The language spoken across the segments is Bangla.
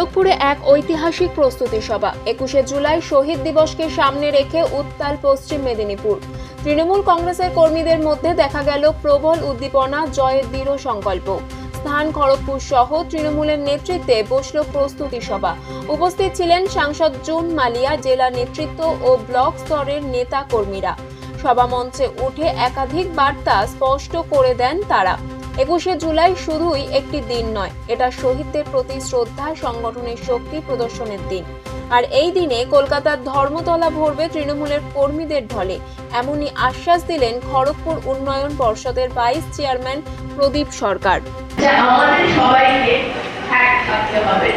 খড়গপুরে এক ঐতিহাসিক প্রস্তুতি সভা। একুশে জুলাই শহীদ দিবসকে সামনে রেখে উত্তাল পশ্চিম মেদিনীপুর। তৃণমূল কংগ্রেসের কর্মীদের মধ্যে দেখা গেল প্রবল উদ্দীপনা, জয়ের দৃঢ় সংকল্প। স্থান খড়গপুর সহ তৃণমূলের নেতৃত্বে বসল প্রস্তুতি সভা। উপস্থিত ছিলেন সাংসদ জুন মালিয়া, জেলা নেতৃত্ব ও ব্লক স্তরের নেতা কর্মীরা। সভা মঞ্চে উঠে একাধিক বার্তা স্পষ্ট করে দেন তারা। একুশে জুলাই শুধুই একটি দিন নয়, এটা শহীদদের প্রতি শ্রদ্ধা, সংগঠনের শক্তি প্রদর্শনের দিন। আর এই দিনে কলকাতার ধর্মতলা ভরবে তৃণমূলের কর্মীদের ঢলে। এমনই আশ্বাস দিলেন খড়গপুর উন্নয়ন পর্ষদের ভাইস চেয়ারম্যান প্রদীপ সরকার। আমাদের সবাইকে এক থাকতে হবে,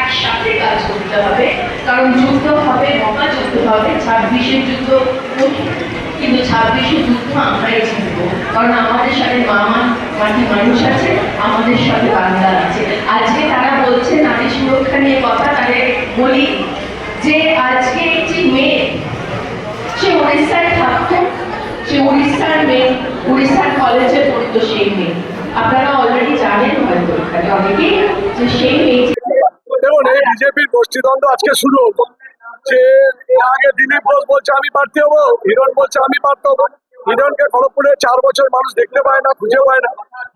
একসাথে কাজ করতে হবে। কারণ যুদ্ধ হবে হবে ছাব্বিশের যুদ্ধ কিন্তু ছাব্বিশের যুদ্ধ আমরাই জিতবো কারণ আমাদের সাথে মামা মাটি মানুষ আছে, আমাদের সাথে বাংলা আছে। আজকে তারা বলছে, নারী সুরক্ষা নিয়ে কথা। তাদের বলি যে আজকে একটি মেয়ে, সে উড়িষ্যায় থাকতো, সে উড়িষ্যার মেয়ে, উড়িষ্যার কলেজে পড়তো সেই মেয়ে। আপনারা অলরেডি জানেন হয়তো এখানে অনেকেই যে সেই মেয়েটি দেখুন, এই বিজেপির গোষ্ঠীদ্বন্দ্ব আজকে শুরু। হতো যে আগে দিলীপ ঘোষ বলছে, আমি প্রার্থী হব। হিরণ বলছে, আমি প্রার্থী হব। হিরণকে খড়গপুরে চার বছর মানুষ দেখতে পায় না, খুঁজে পায় না।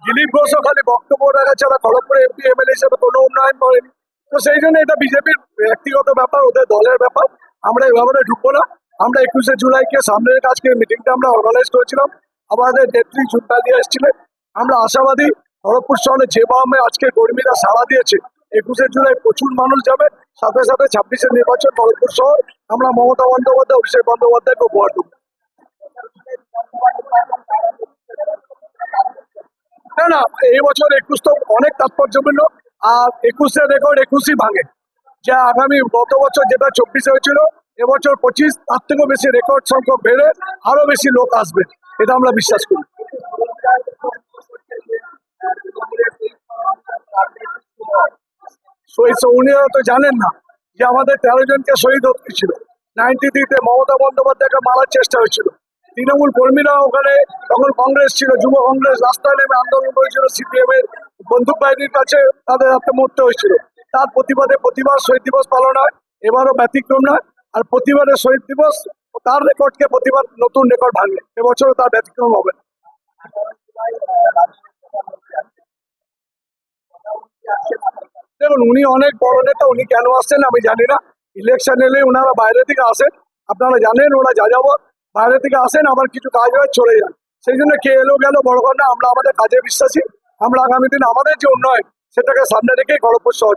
দিলীপ ঘোষও খালি বক্তব্য রাখা ছাড়া খড়গপুরে এমপি এমএলএ হিসেবে কোনো উন্নয়ন করেনি। তো সেই জন্য এটা বিজেপির ব্যক্তিগত ব্যাপার, ওদের দলের ব্যাপার। আমরা এভাবে ঢুকবো না। আমরা একুশে জুলাইকে সামনে রেখে আজকে মিটিংটা আমরা অর্গানাইজ করেছিলাম। আমাদের নেত্রী জুটটা দিয়ে এসেছিলেন। আমরা আশাবাদী খড়গপুর শহরে যেভাবে আজকে কর্মীরা সাড়া দিয়েছে, একুশে জুলাই প্রচুর মানুষ যাবে। সাথে সাথে ছাব্বিশের নির্বাচন খড়গপুর শহর। আমরা মমতা বন্দ্যোপাধ্যায়, অভিষেক বন্দ্যোপাধ্যায়কে উপহার দেবো। না এই বছর একুশ তো অনেক তাৎপর্যপূর্ণ, আর একুশের রেকর্ড একুশই ভাঙে। যা আগামী গত বছর যেটা চব্বিশে হয়েছিল, এবছর পঁচিশ, তার থেকেও বেশি রেকর্ড সংখ্যক বেড়ে আরও বেশি লোক আসবে, এটা আমরা বিশ্বাস করি। শহীদ উনিরা তো জানেন না যে আমাদের তেরো জনকে শহীদ হতে হয়েছিল। নাইনটি থ্রিতে মমতা বন্দ্যোপাধ্যায়কে মারার চেষ্টা হয়েছিল। তৃণমূল কর্মীরা ওখানে, তখন কংগ্রেস ছিল, যুব কংগ্রেস রাস্তায় নেমে আন্দোলন করেছিল সিপিএম এর বন্দুক বাহিনীর কাছে তাদের হাতে মরতে হয়েছিল। তার প্রতিবাদে প্রতিবার শহীদ দিবস পালন হয়, এবারও ব্যতিক্রম নয়। আর প্রতিবারে শহীদ দিবস, তার রেকর্ডকে প্রতিবাদ, নতুন রেকর্ড ভাঙবে এবছরও তার ব্যতিক্রম হবে। না। দেখুন, উনি অনেক বড় নেতা, উনি কেন আসছেন আমি জানি না। ইলেকশন এলে ওনারা বাইরে থেকে আসেন। আপনারা জানেন, ওরা যা যাব বাইরে থেকে আসেন, আবার কিছু কাজ হয় চলে যান সেই জন্য কে এলো গেল, বড় কথা না আমরা আমাদের কাজে বিশ্বাসী আমরা আগামী দিন আমাদের যে উন্নয়ন, সেটাকে সামনে রেখে গড়পুর শহর।